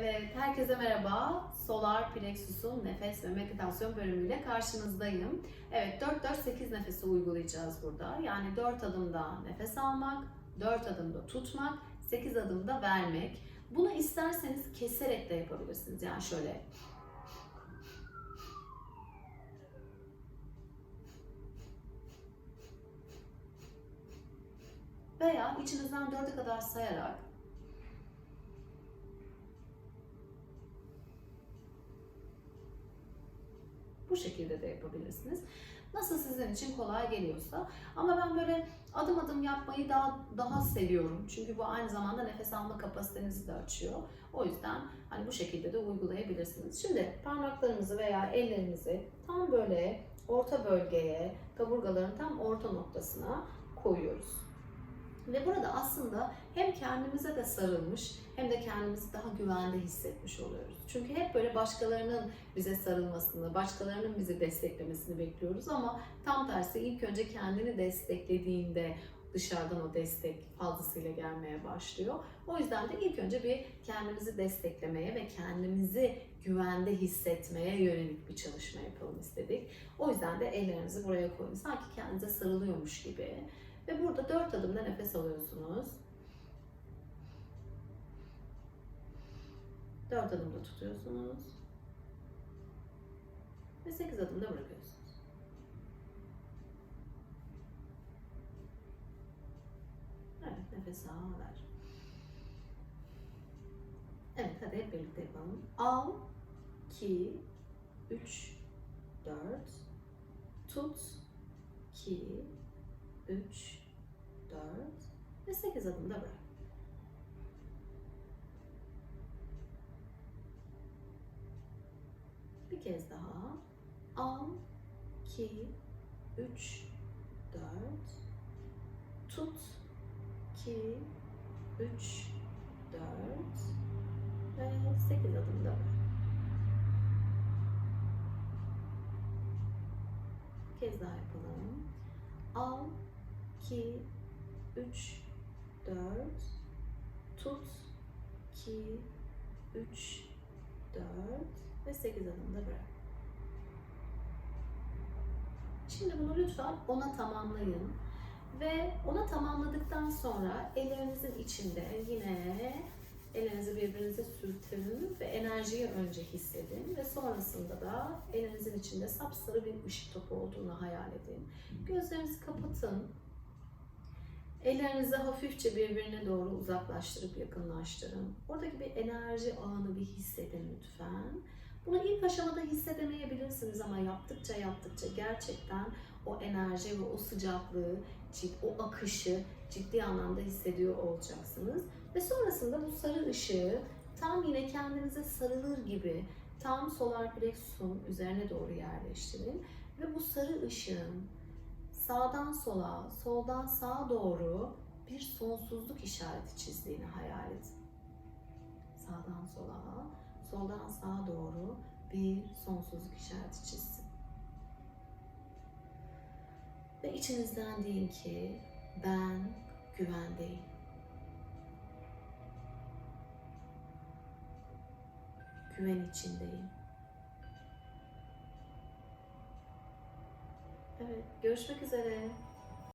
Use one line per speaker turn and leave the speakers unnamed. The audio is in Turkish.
Evet, herkese merhaba. Solar Plexus'un nefes ve meditasyon bölümüyle karşınızdayım. Evet, 4-4-8 nefesi uygulayacağız burada. Yani 4 adımda nefes almak, 4 adımda tutmak, 8 adımda vermek. Bunu isterseniz keserek de yapabilirsiniz. Yani şöyle veya içinizden 4'e kadar sayarak şekilde de yapabilirsiniz. Nasıl sizin için kolay geliyorsa. Ama ben böyle adım adım yapmayı daha daha seviyorum. Çünkü bu aynı zamanda nefes alma kapasitenizi de açıyor. O yüzden hani bu şekilde de uygulayabilirsiniz. Şimdi parmaklarımızı veya ellerimizi tam böyle orta bölgeye, kaburgaların tam orta noktasına koyuyoruz. Ve burada aslında hem kendimize de sarılmış hem de kendimizi daha güvende hissetmiş oluyoruz. Çünkü hep böyle başkalarının bize sarılmasını, başkalarının bizi desteklemesini bekliyoruz ama tam tersi ilk önce kendini desteklediğinde dışarıdan o destek fazlasıyla gelmeye başlıyor. O yüzden de ilk önce bir kendimizi desteklemeye ve kendimizi güvende hissetmeye yönelik bir çalışma yapalım istedik. O yüzden de ellerinizi buraya koyun. Sanki kendinize sarılıyormuş gibi. Ve burada dört adımda nefes alıyorsunuz. Dört adımda tutuyorsunuz. Ve sekiz adımda bırakıyorsunuz. Evet, nefes al, ver. Evet, hadi hep birlikte yapalım. Al, 2, 3, 4, tut, 2, 3, 4 ve 8 adımda bırak. Bir kez daha. Al, 2, 3, 4, tut, 2, 3, 4 ve 8 adımda bırak. Bir kez daha yapalım. Al, 2, 3, 4, tut, 2, 3, 4 ve 8 adımda bırak. Şimdi bunu lütfen ona tamamlayın. Ve ona tamamladıktan sonra ellerinizin içinde yine ellerinizi birbirinize sürtün ve enerjiyi önce hissedin ve sonrasında da elinizin içinde sapsarı bir ışık topu olduğunu hayal edin. Gözlerinizi kapatın. Ellerinizi hafifçe birbirine doğru uzaklaştırıp yakınlaştırın. Oradaki bir enerji ağını bir hissedin lütfen. Bunu ilk aşamada hissedemeyebilirsiniz ama yaptıkça yaptıkça gerçekten o enerji ve o sıcaklığı, o akışı ciddi anlamda hissediyor olacaksınız. Ve sonrasında bu sarı ışığı tam yine kendinize sarılır gibi tam solar plexus'un üzerine doğru yerleştirin. Ve bu sarı ışığın sağdan sola, soldan sağa doğru bir sonsuzluk işareti çizdiğini hayal edin. Sağdan sola, soldan sağa doğru bir sonsuzluk işareti çizsin. Ve içinizden deyin ki ben güvendeyim. Güven içindeyim. Evet, görüşmek üzere.